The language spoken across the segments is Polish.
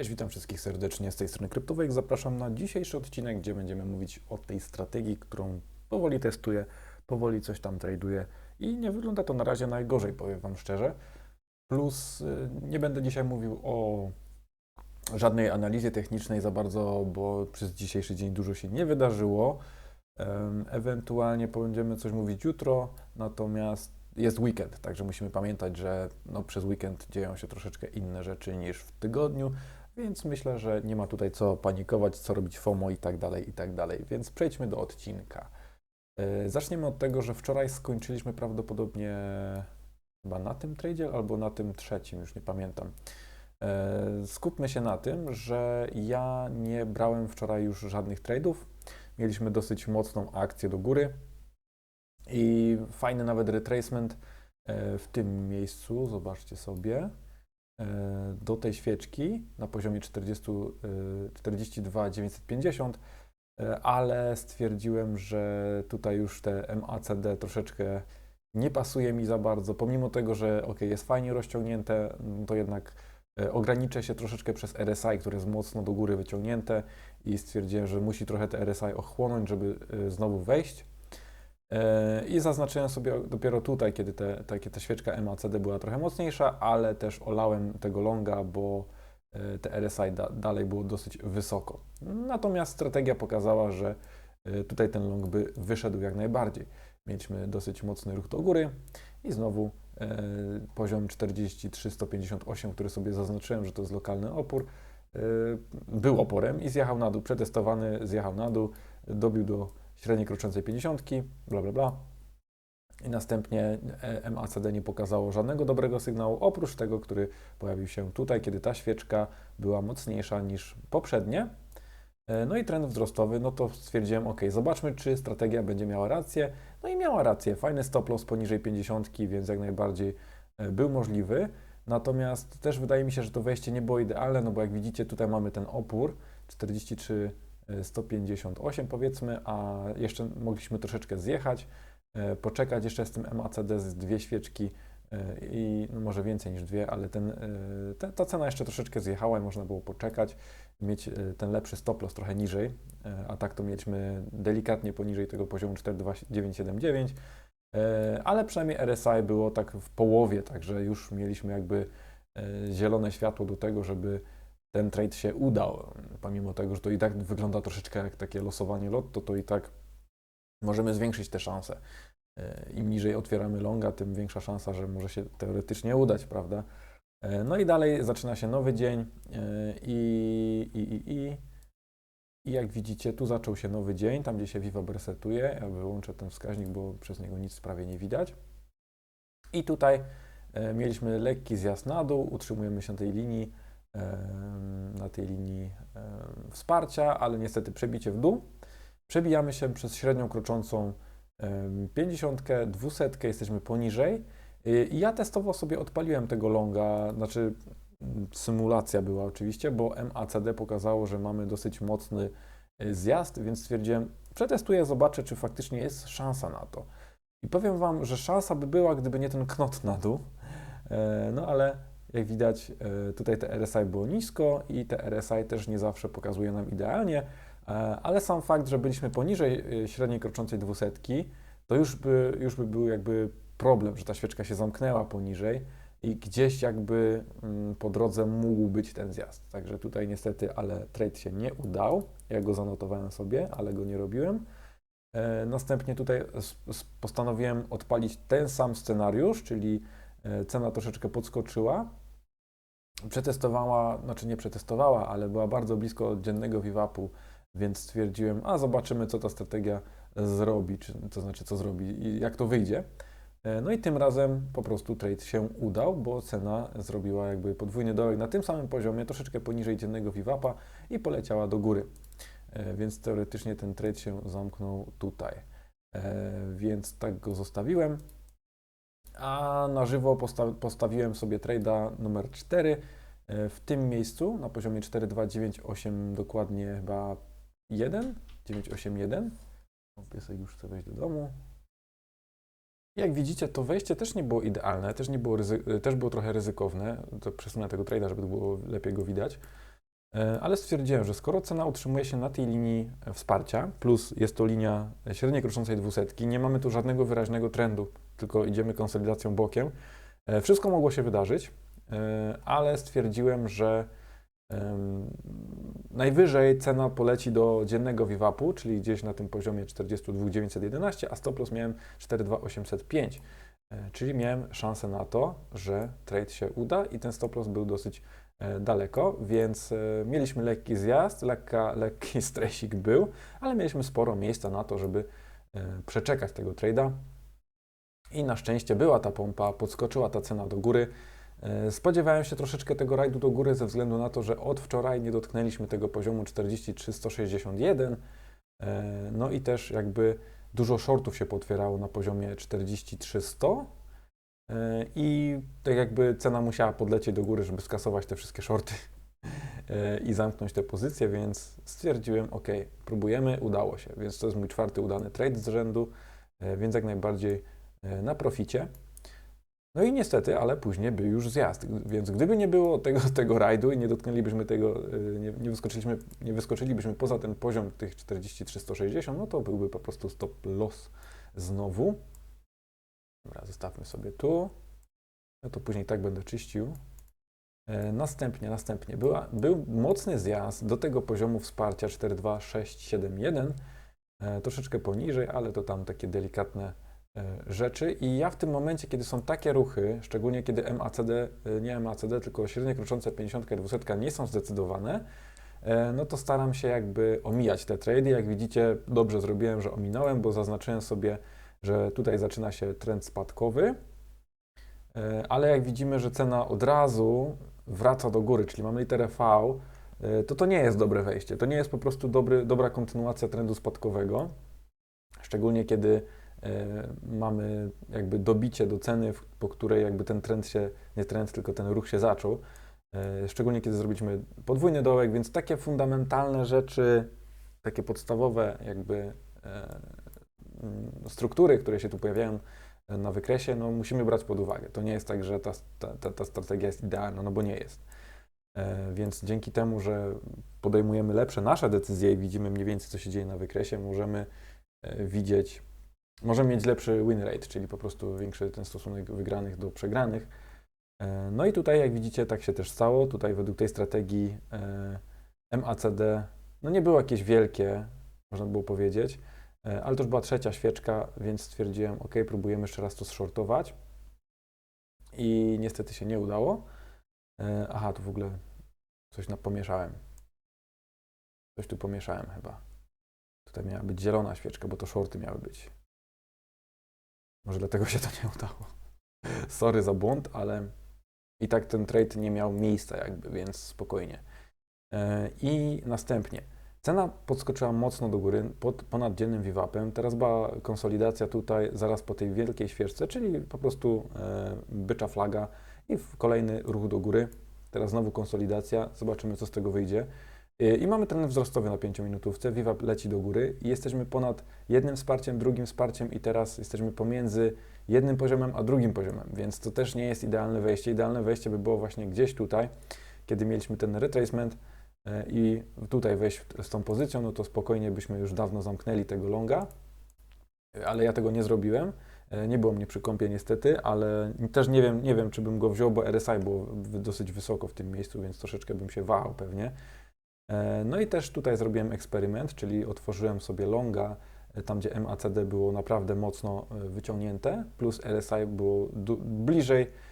Cześć, witam wszystkich serdecznie z tej strony Kryptowek. Zapraszam na dzisiejszy odcinek, gdzie będziemy mówić o tej strategii, którą powoli testuję, powoli coś tam traduję i nie wygląda to na razie najgorzej, powiem Wam szczerze. Plus y, nie będę dzisiaj mówił o żadnej analizie technicznej za bardzo, bo przez dzisiejszy dzień dużo się nie wydarzyło. Ewentualnie będziemy coś mówić jutro, natomiast jest weekend, także musimy pamiętać, że no, przez weekend dzieją się troszeczkę inne rzeczy niż w tygodniu, więc myślę, że nie ma tutaj co panikować, co robić FOMO i tak dalej, i tak dalej. Więc przejdźmy do odcinka. E, Zaczniemy od tego, że wczoraj skończyliśmy prawdopodobnie chyba na tym tradzie albo na tym trzecim, już nie pamiętam. E, Skupmy się na tym, że ja nie brałem wczoraj już żadnych trade'ów. Mieliśmy dosyć mocną akcję do góry i fajny nawet retracement e, w tym miejscu, zobaczcie sobie, do tej świeczki na poziomie 40, e, 42 950, e, ale stwierdziłem, że tutaj już te MACD troszeczkę nie pasuje mi za bardzo, pomimo tego, że ok, jest fajnie rozciągnięte, mm, to jednak e, ograniczę się troszeczkę przez RSI, które jest mocno do góry wyciągnięte i stwierdziłem, że musi trochę te RSI ochłonąć, żeby e, znowu wejść. E, I zaznaczyłem sobie dopiero tutaj, kiedy te, takie, ta świeczka MACD była trochę mocniejsza, ale też olałem tego longa, bo e, te RSI da, dalej było dosyć wysoko. Natomiast strategia pokazała, że e, tutaj ten long by wyszedł jak najbardziej. Mieliśmy dosyć mocny ruch do góry i znowu e, poziom 43,158, który sobie zaznaczyłem, że to jest lokalny opór, e, był oporem i zjechał na dół, przetestowany, zjechał na dół, dobił do średniej kroczącej 50, bla bla bla. I następnie e, MACD nie pokazało żadnego dobrego sygnału, oprócz tego, który pojawił się tutaj, kiedy ta świeczka była mocniejsza niż poprzednie. E, No i trend wzrostowy, no to stwierdziłem, ok, zobaczmy, czy strategia będzie miała rację. No i miała rację, fajny stop loss poniżej 50, więc jak najbardziej e, był możliwy. Natomiast też wydaje mi się, że to wejście nie było idealne, no bo jak widzicie, tutaj mamy ten opór 43 e, 158 powiedzmy, a jeszcze mogliśmy troszeczkę zjechać, e, poczekać jeszcze z tym MACD z dwie świeczki e, i no może więcej niż dwie, ale ten, e, ta, ta cena jeszcze troszeczkę zjechała i można było poczekać, mieć ten lepszy stop loss trochę niżej, a tak to mieliśmy delikatnie poniżej tego poziomu 42979, e, ale przynajmniej RSI było tak w połowie, także już mieliśmy jakby zielone światło do tego, żeby ten trade się udał. Pomimo tego, że to i tak wygląda troszeczkę jak takie losowanie lotto, to i tak możemy zwiększyć te szanse. E, Im niżej otwieramy longa, tym większa szansa, że może się teoretycznie udać, prawda? E, No i dalej zaczyna się nowy dzień e, i, i, i, i, i jak widzicie, tu zaczął się nowy dzień, tam gdzie się Viva resetuje. Ja wyłączę ten wskaźnik, bo przez niego nic prawie nie widać. I tutaj e, mieliśmy lekki zjazd na dół, utrzymujemy się tej linii, na tej linii wsparcia, ale niestety przebicie w dół. Przebijamy się przez średnią kroczącą em, 50, 200, jesteśmy poniżej. Y, I ja testowo sobie odpaliłem tego longa, znaczy symulacja była oczywiście, bo MACD pokazało, że mamy dosyć mocny y, zjazd, więc stwierdziłem, przetestuję, zobaczę, czy faktycznie jest szansa na to. I powiem Wam, że szansa by była, gdyby nie ten knot na dół. E, No ale jak widać, e, tutaj te RSI było nisko i te RSI też nie zawsze pokazuje nam idealnie, e, ale sam fakt, że byliśmy poniżej e, średniej kroczącej dwusetki, to już by, już by był jakby problem, że ta świeczka się zamknęła poniżej i gdzieś jakby mm, po drodze mógł być ten zjazd. Także tutaj niestety, ale trade się nie udał. Ja go zanotowałem sobie, ale go nie robiłem. Następnie tutaj postanowiłem odpalić ten sam scenariusz, czyli cena troszeczkę podskoczyła. Przetestowała, znaczy nie przetestowała, ale była bardzo blisko dziennego VWAP-u, więc stwierdziłem, a zobaczymy, co ta strategia zrobi, czy, to znaczy co zrobi i jak to wyjdzie. E, No i tym razem po prostu trade się udał, bo cena zrobiła jakby podwójny dołek na tym samym poziomie, troszeczkę poniżej dziennego VWAP-a i poleciała do góry. E, Więc teoretycznie ten trade się zamknął tutaj. E, Więc tak go zostawiłem. A na żywo posta- postawiłem sobie trade'a numer 4 e, w tym miejscu na poziomie 4298 dokładnie chyba 1, 981. O, Piesek już chce wejść do domu. Jak widzicie, to wejście też nie było idealne, też, nie było ryzy- też było trochę ryzykowne. To przesunę tego trade'a, żeby było lepiej go widać. E, Ale stwierdziłem, że skoro cena utrzymuje się na tej linii e, wsparcia, plus jest to linia średniej kroczącej dwusetki, nie mamy tu żadnego wyraźnego trendu, tylko idziemy konsolidacją bokiem. E, Wszystko mogło się wydarzyć, e, ale stwierdziłem, że najwyżej cena poleci do dziennego VWAP-u, czyli gdzieś na tym poziomie 42,911, a stop loss miałem 42805. E, Czyli miałem szansę na to, że trade się uda i ten stop loss był dosyć daleko, więc mieliśmy lekki zjazd, lekka, lekki stresik był, ale mieliśmy sporo miejsca na to, żeby przeczekać tego trade'a. I na szczęście była ta pompa, podskoczyła ta cena do góry. E, Spodziewałem się troszeczkę tego rajdu do góry ze względu na to, że od wczoraj nie dotknęliśmy tego poziomu 43161. E, No i też jakby dużo shortów się potwierało na poziomie 43100. E, I tak jakby cena musiała podlecieć do góry, żeby skasować te wszystkie shorty i zamknąć te pozycje, więc stwierdziłem, ok, próbujemy, udało się. Więc to jest mój czwarty udany trade z rzędu, więc jak najbardziej na proficie. No i niestety, ale później był już zjazd, więc gdyby nie było tego, tego rajdu i nie dotknęlibyśmy tego, e, nie, nie, wyskoczyliśmy, nie wyskoczylibyśmy poza ten poziom tych 43-160, no to byłby po prostu stop loss znowu. Dobra, zostawmy sobie tu. Ja to później tak będę czyścił. E, Następnie, następnie była, był mocny zjazd do tego poziomu wsparcia 42671, e, troszeczkę poniżej, ale to tam takie delikatne e, rzeczy. I ja w tym momencie, kiedy są takie ruchy, szczególnie kiedy MACD, e, nie MACD, tylko średnie kroczące 50 i 200 nie są zdecydowane, e, no to staram się jakby omijać te trady. Jak widzicie, dobrze zrobiłem, że ominąłem, bo zaznaczyłem sobie, że tutaj zaczyna się trend spadkowy. E, Ale jak widzimy, że cena od razu wraca do góry, czyli mamy literę V, e, to to nie jest dobre wejście. To nie jest po prostu dobry, dobra kontynuacja trendu spadkowego. Szczególnie kiedy e, mamy jakby dobicie do ceny, po której jakby ten trend się, nie trend, tylko ten ruch się zaczął. E, Szczególnie kiedy zrobiliśmy podwójny dołek, więc takie fundamentalne rzeczy, takie podstawowe jakby e, mm, struktury, które się tu pojawiają na wykresie, no musimy brać pod uwagę. To nie jest tak, że ta, ta, ta, strategia jest idealna, no bo nie jest. E, Więc dzięki temu, że podejmujemy lepsze nasze decyzje i widzimy mniej więcej, co się dzieje na wykresie, możemy e, widzieć, możemy mieć lepszy win rate, czyli po prostu większy ten stosunek wygranych do przegranych. E, No i tutaj, jak widzicie, tak się też stało. Tutaj według tej strategii e, MACD, no nie było jakieś wielkie, można było powiedzieć, E, ale to już była trzecia świeczka, więc stwierdziłem, ok, próbujemy jeszcze raz to zshortować. I niestety się nie udało. Aha, tu w ogóle coś pomieszałem. Coś tu pomieszałem chyba. Tutaj miała być zielona świeczka, bo to shorty miały być. Może dlatego się to nie udało. Sorry za błąd, ale i tak ten trade nie miał miejsca jakby, więc spokojnie. E, I następnie cena podskoczyła mocno do góry pod ponad dziennym VWAP-em. Teraz była konsolidacja tutaj zaraz po tej wielkiej świeczce, czyli po prostu e, bycza flaga i kolejny ruch do góry. Teraz znowu konsolidacja, zobaczymy co z tego wyjdzie. E, I mamy trend wzrostowy na 5-minutówce, VWAP leci do góry i jesteśmy ponad jednym wsparciem, drugim wsparciem i teraz jesteśmy pomiędzy jednym poziomem a drugim poziomem, więc to też nie jest idealne wejście. Idealne wejście by było właśnie gdzieś tutaj, kiedy mieliśmy ten retracement e, i tutaj wejść z tą pozycją, no to spokojnie byśmy już dawno zamknęli tego longa, E, ale ja tego nie zrobiłem. Nie było mnie przy kąpie niestety, ale też nie wiem, nie wiem, czy bym go wziął, bo RSI było dosyć wysoko w tym miejscu, więc troszeczkę bym się wahał pewnie. E, No i też tutaj zrobiłem eksperyment, czyli otworzyłem sobie longa, e, tam gdzie MACD było naprawdę mocno e, wyciągnięte, plus RSI było bliżej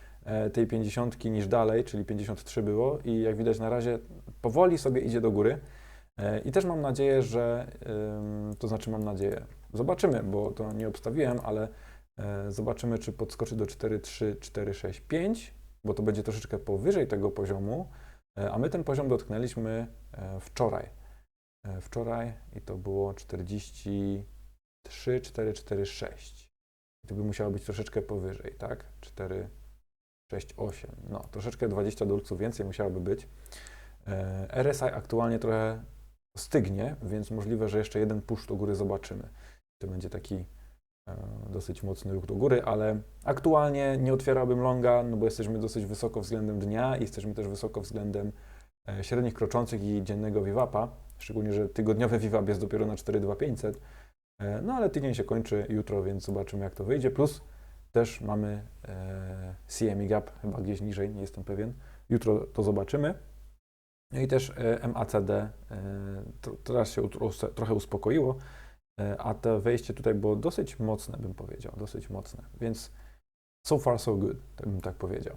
tej 50 niż dalej, czyli 53 było i jak widać na razie powoli sobie idzie do góry. I też mam nadzieję, że, to znaczy mam nadzieję, zobaczymy, bo to nie obstawiłem, ale zobaczymy, czy podskoczy do 4,3, 4,6,5, bo to będzie troszeczkę powyżej tego poziomu, a my ten poziom dotknęliśmy wczoraj. E, Wczoraj i to było 43, 4,4,6. I to by musiało być troszeczkę powyżej, tak? 4, 6, 8. No, troszeczkę 20 dolców więcej musiałoby być. E, RSI aktualnie trochę stygnie, więc możliwe, że jeszcze jeden push do góry zobaczymy. To będzie taki e, dosyć mocny ruch do góry, ale aktualnie nie otwierałbym longa, no bo jesteśmy dosyć wysoko względem dnia i jesteśmy też wysoko względem e, średnich kroczących i dziennego VWAP-a, szczególnie, że tygodniowy VWAP jest dopiero na 42500, e, no ale tydzień się kończy jutro, więc zobaczymy jak to wyjdzie, plus też mamy e, CME Gap chyba gdzieś niżej, nie jestem pewien, jutro to zobaczymy. No i też e, MACD e, to, teraz się trochę uspokoiło, e, a to wejście tutaj było dosyć mocne, bym powiedział, dosyć mocne, więc so far so good, tak bym tak powiedział.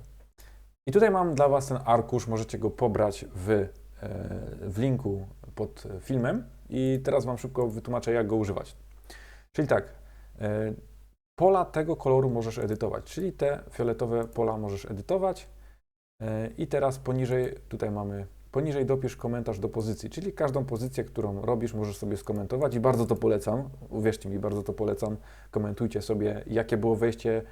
I tutaj mam dla Was ten arkusz, możecie go pobrać w, e, w linku pod filmem. I teraz Wam szybko wytłumaczę, jak go używać. Czyli tak, e, pola tego koloru możesz edytować, czyli te fioletowe pola możesz edytować. E, i teraz poniżej, tutaj mamy, poniżej dopisz komentarz do pozycji, czyli każdą pozycję, którą robisz, możesz sobie skomentować. I bardzo to polecam, uwierzcie mi, bardzo to polecam, komentujcie sobie, jakie było wejście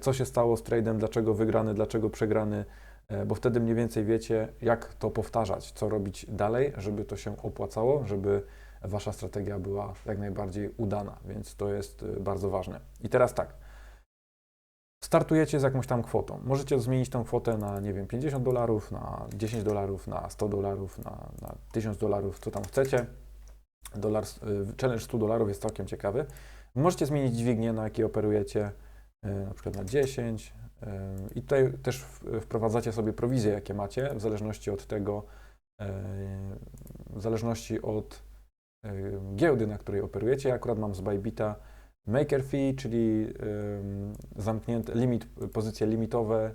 co się stało z tradem, dlaczego wygrany, dlaczego przegrany, e, bo wtedy mniej więcej wiecie, jak to powtarzać, co robić dalej, żeby to się opłacało, żeby wasza strategia była jak najbardziej udana, więc to jest e, bardzo ważne. I teraz tak. Startujecie z jakąś tam kwotą. Możecie zmienić tą kwotę na, nie wiem, 50 dolarów, na 10 dolarów, na 100 dolarów, na, na 1000 dolarów, co tam chcecie. Dolar, challenge 100 dolarów jest całkiem ciekawy. Możecie zmienić dźwignię, na jakiej operujecie E, na przykład na 10. E, I tutaj też wprowadzacie sobie prowizje, jakie macie, w zależności od tego, e, w zależności od giełdy, na której operujecie. Ja akurat mam z Bybita maker fee, czyli zamknięte limit, pozycje limitowe,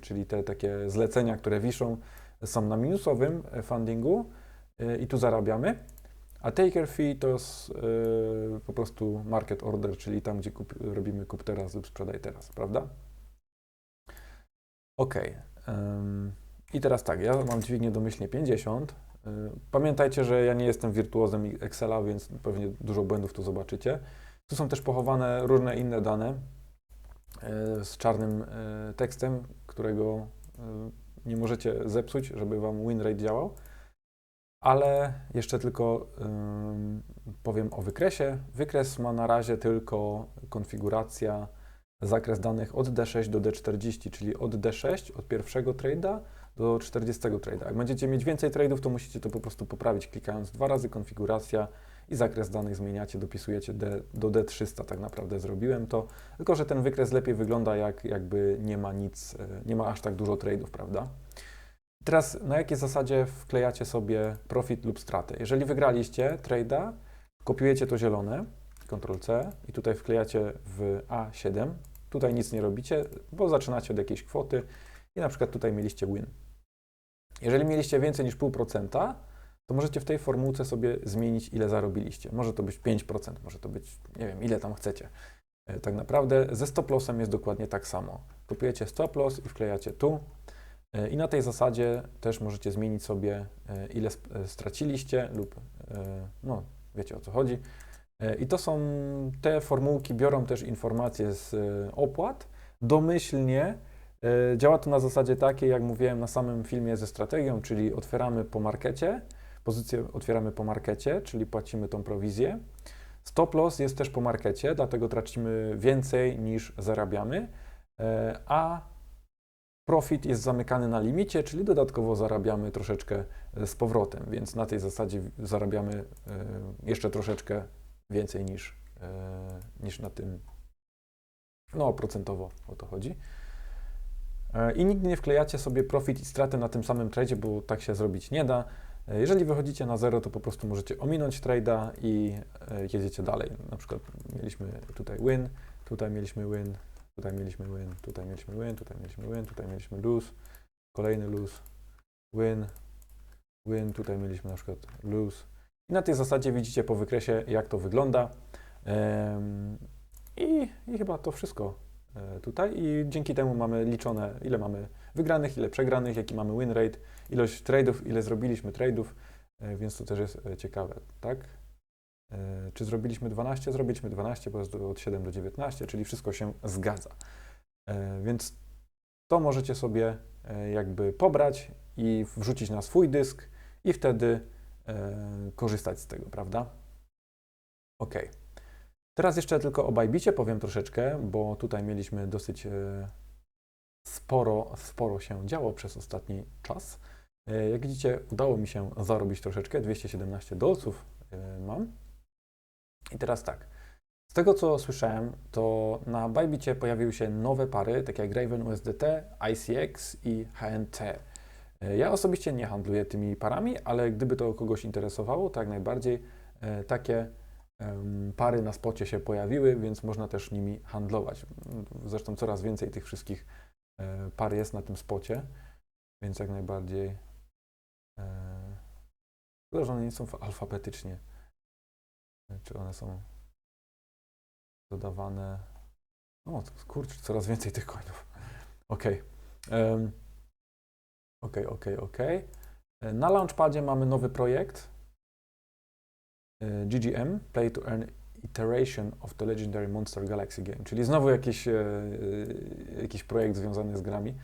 czyli te takie zlecenia, które wiszą, są na minusowym fundingu i tu zarabiamy. A taker fee to jest yy, po prostu market order, czyli tam, gdzie kup, robimy kup teraz lub sprzedaj teraz, prawda? Ok. Ym, I teraz tak, ja mam dźwignię domyślnie 50. Yy, pamiętajcie, że ja nie jestem wirtuozem Excela, więc pewnie dużo błędów tu zobaczycie. Tu są też pochowane różne inne dane yy, z czarnym tekstem, którego nie możecie zepsuć, żeby Wam winrate działał. Ale jeszcze tylko powiem o wykresie. Wykres ma na razie tylko konfiguracja, zakres danych od D6 do D40, czyli od D6, od pierwszego trade'a do 40 trade'a. Jak będziecie mieć więcej trade'ów, to musicie to po prostu poprawić, klikając dwa razy konfiguracja i zakres danych zmieniacie, dopisujecie D, do D300 tak naprawdę zrobiłem to, tylko że ten wykres lepiej wygląda jak jakby nie ma nic, nie ma aż tak dużo trade'ów, prawda? Teraz na jakiej zasadzie wklejacie sobie profit lub straty? Jeżeli wygraliście trade'a, kopiujecie to zielone, Ctrl-C i tutaj wklejacie w A7. Tutaj nic nie robicie, bo zaczynacie od jakiejś kwoty i na przykład tutaj mieliście win. Jeżeli mieliście więcej niż 0,5%, to możecie w tej formułce sobie zmienić, ile zarobiliście. Może to być 5%, może to być, nie wiem, ile tam chcecie. E, tak naprawdę ze stop lossem jest dokładnie tak samo. Kopiujecie stop loss i wklejacie tu, I na tej zasadzie też możecie zmienić sobie, e, ile e, straciliście lub, no, wiecie o co chodzi. I to są, te formułki biorą też informacje z opłat. Domyślnie działa to na zasadzie takiej, jak mówiłem na samym filmie ze strategią, czyli otwieramy po markecie, pozycję otwieramy po markecie, czyli płacimy tą prowizję. Stop loss jest też po markecie, dlatego tracimy więcej niż zarabiamy, a Profit jest zamykany na limicie, czyli dodatkowo zarabiamy troszeczkę e, z powrotem, więc na tej zasadzie zarabiamy e, jeszcze troszeczkę więcej niż, e, niż na tym, no procentowo o to chodzi. I nigdy nie wklejacie sobie profit i stratę na tym samym tradzie, bo tak się zrobić nie da. Jeżeli wychodzicie na zero, to po prostu możecie ominąć trade'a i jedziecie dalej. Na przykład mieliśmy tutaj win, tutaj mieliśmy win, Tutaj mieliśmy win, tutaj mieliśmy win, tutaj mieliśmy win, tutaj mieliśmy lose, kolejny lose, win, win, tutaj mieliśmy na przykład lose. I na tej zasadzie widzicie po wykresie, jak to wygląda. I, i chyba to wszystko e, tutaj. I dzięki temu mamy liczone, ile mamy wygranych, ile przegranych, jaki mamy win rate, ilość tradeów, ile zrobiliśmy tradeów, e, więc to też jest e, ciekawe, tak? E, czy zrobiliśmy 12? Zrobiliśmy 12, bo jest od 7 do 19, czyli wszystko się zgadza. E, więc to możecie sobie e, jakby pobrać i wrzucić na swój dysk i wtedy korzystać z tego, prawda? Ok. Teraz jeszcze tylko o Bajbicie powiem troszeczkę, bo tutaj mieliśmy dosyć sporo, sporo się działo przez ostatni czas. Jak widzicie, udało mi się zarobić troszeczkę, 217 dolców mam. I teraz tak, z tego co słyszałem, to na Bybicie pojawiły się nowe pary, takie jak Raven USDT, ICX i HNT. E, Ja osobiście nie handluję tymi parami, ale gdyby to kogoś interesowało, to jak najbardziej e, takie pary na spocie się pojawiły, więc można też nimi handlować. Zresztą coraz więcej tych wszystkich e, par jest na tym spocie, więc jak najbardziej. e, Szkoda, że one nie są fa- alfabetycznie. Czy one są dodawane. O, kurczę, coraz więcej tych coinów. Okej, okej, okej. E, Na Launchpadzie mamy nowy projekt. e, GGM, Play to Earn Iteration of the Legendary Monster Galaxy Game, czyli znowu jakiś, e, e, jakiś projekt związany z grami.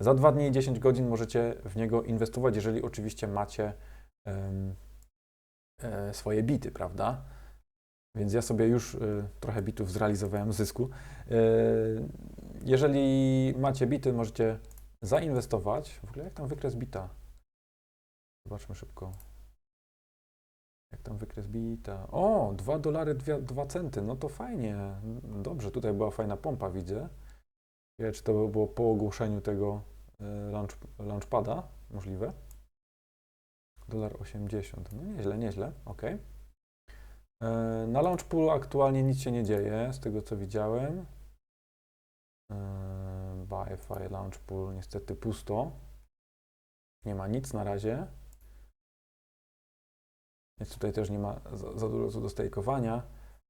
Za dwa dni i 10 godzin możecie w niego inwestować, jeżeli oczywiście macie e, swoje bity, prawda? Więc ja sobie już e, trochę bitów zrealizowałem zysku. E, jeżeli macie bity, możecie zainwestować. W ogóle jak tam wykres bita? Zobaczmy szybko. Jak tam wykres bita? O, 2 dolary 2 centy. No to fajnie. Dobrze, tutaj była fajna pompa, widzę. Wiem, czy to było po ogłoszeniu tego e, launch, launchpada możliwe. Dolar 80. No nieźle, nieźle. Ok. Na launchpool aktualnie nic się nie dzieje, z tego co widziałem. Yy, Wi-Fi Launch Pool niestety pusto. Nie ma nic na razie. Więc tutaj też nie ma za, za dużo do stejkowania.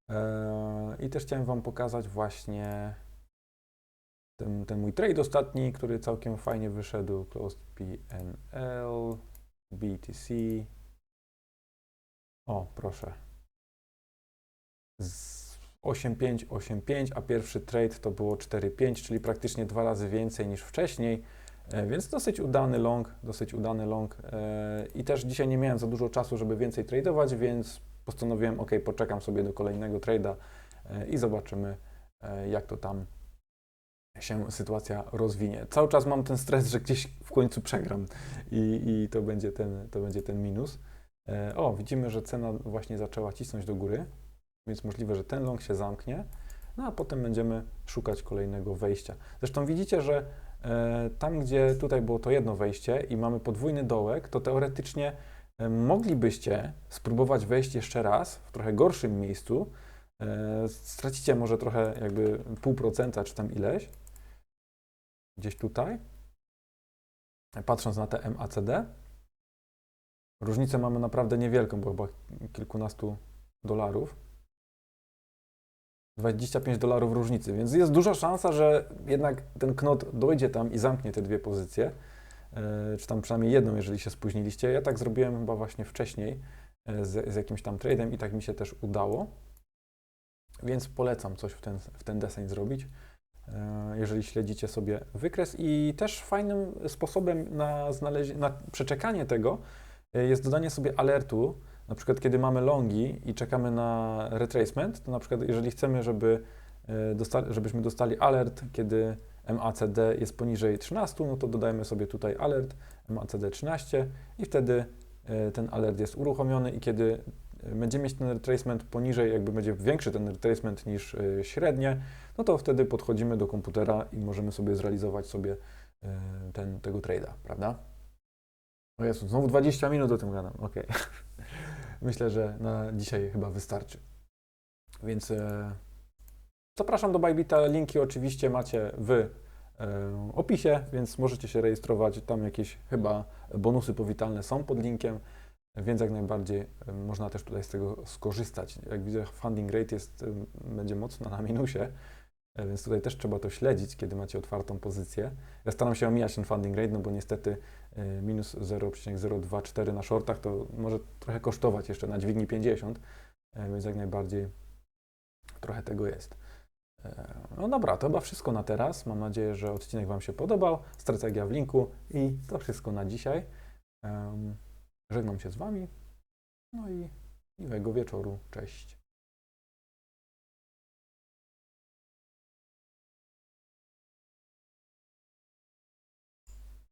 Yy, I też chciałem Wam pokazać właśnie ten, ten mój trade ostatni, który całkiem fajnie wyszedł. Closed PNL, BTC. O, proszę. Z 8,5, 8,5, a pierwszy trade to było 4,5, czyli praktycznie dwa razy więcej niż wcześniej, e, więc dosyć udany long, dosyć udany long e, i też dzisiaj nie miałem za dużo czasu, żeby więcej tradeować, więc postanowiłem, ok, poczekam sobie do kolejnego trade'a e, i zobaczymy, jak to tam się sytuacja rozwinie. Cały czas mam ten stres, że gdzieś w końcu przegram i, i to, będzie ten, to będzie ten minus. O, widzimy, że cena właśnie zaczęła cisnąć do góry więc możliwe, że ten long się zamknie, no a potem będziemy szukać kolejnego wejścia. Zresztą widzicie, że e, tam, gdzie tutaj było to jedno wejście i mamy podwójny dołek, to teoretycznie e, moglibyście spróbować wejść jeszcze raz w trochę gorszym miejscu. E, stracicie może trochę jakby pół procenta czy tam ileś. Gdzieś tutaj. Patrząc na te MACD. Różnicę mamy naprawdę niewielką, bo chyba kilkunastu dolarów. 25 dolarów różnicy, więc jest duża szansa, że jednak ten knot dojdzie tam i zamknie te dwie pozycje, e, czy tam przynajmniej jedną, jeżeli się spóźniliście. Ja tak zrobiłem chyba właśnie wcześniej e, z, z jakimś tam tradem i tak mi się też udało, więc polecam coś w ten, w ten deseń zrobić, e, jeżeli śledzicie sobie wykres. I też fajnym sposobem na, na przeczekanie tego jest dodanie sobie alertu, na przykład, kiedy mamy longi i czekamy na retracement, to na przykład, jeżeli chcemy, żeby e, dosta- żebyśmy dostali alert, kiedy MACD jest poniżej 13, no to dodajemy sobie tutaj alert MACD 13 i wtedy e, ten alert jest uruchomiony i kiedy będziemy mieć ten retracement poniżej, jakby będzie większy ten retracement niż e, średnie, no to wtedy podchodzimy do komputera i możemy sobie zrealizować sobie ten, tego trade'a, prawda? O Jezu, znowu 20 minut o tym gadam, okej. Myślę, że na dzisiaj chyba wystarczy. Więc e, zapraszam do Bybita. Linki oczywiście macie w e, opisie, więc możecie się rejestrować. Tam jakieś chyba bonusy powitalne są pod linkiem, więc jak najbardziej e, można też tutaj z tego skorzystać. Jak widzę, funding rate jest, będzie mocno na minusie, więc tutaj też trzeba to śledzić, kiedy macie otwartą pozycję. Ja staram się omijać ten funding rate, no bo niestety e, minus 0,024 na shortach to może trochę kosztować jeszcze na dźwigni 50, e, więc jak najbardziej trochę tego jest. E, No dobra, to chyba wszystko na teraz. Mam nadzieję, że odcinek Wam się podobał. Strategia w linku i to wszystko na dzisiaj. Żegnam się z Wami. No i miłego wieczoru. Cześć.